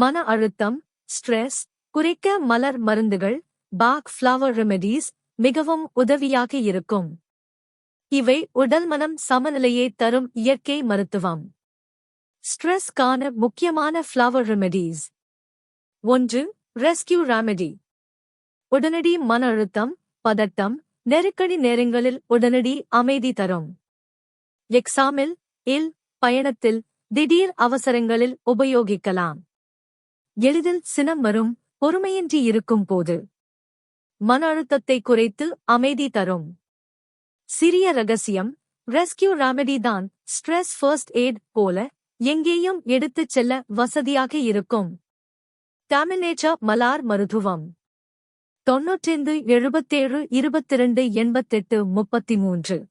மன அழுத்தம் ஸ்ட்ரெஸ் குறைக்க மலர் மருந்துகள் பாக் ஃப்ளவர் ரெமெடிஸ் மிகவும் உதவியாக இருக்கும். இவை உடல் மனம் சமநிலையை தரும் இயற்கை மருத்துவம். ஸ்ட்ரெஸ்க்கான முக்கியமான ஃப்ளவர் ரெமெடிஸ் ஒன்று ரெஸ்கியூ ரெமெடி உடனடி மன அழுத்தம் பதட்டம் நெருக்கடி நேரங்களில் உடனடி அமைதி தரும். எக்ஸாமில் இல் பயணத்தில் திடீர் அவசரங்களில் உபயோகிக்கலாம். எளிதில் சினம் வரும் பொறுமையின்றி இருக்கும் போது. மன அழுத்தத்தை குறைத்து அமைதி தரும். சிறிய ரகசியம் ரெஸ்கியூ ராமெடி தான் ஸ்ட்ரெஸ் ஃபர்ஸ்ட் எய்ட் போல எங்கேயும் எடுத்துச் செல்ல வசதியாக இருக்கும். டாமினேச்சா மலார் மருத்துவம். தொன்னூற்றைந்து எழுபத்தேழு இருபத்திரண்டு எண்பத்தெட்டு முப்பத்தி மூன்று.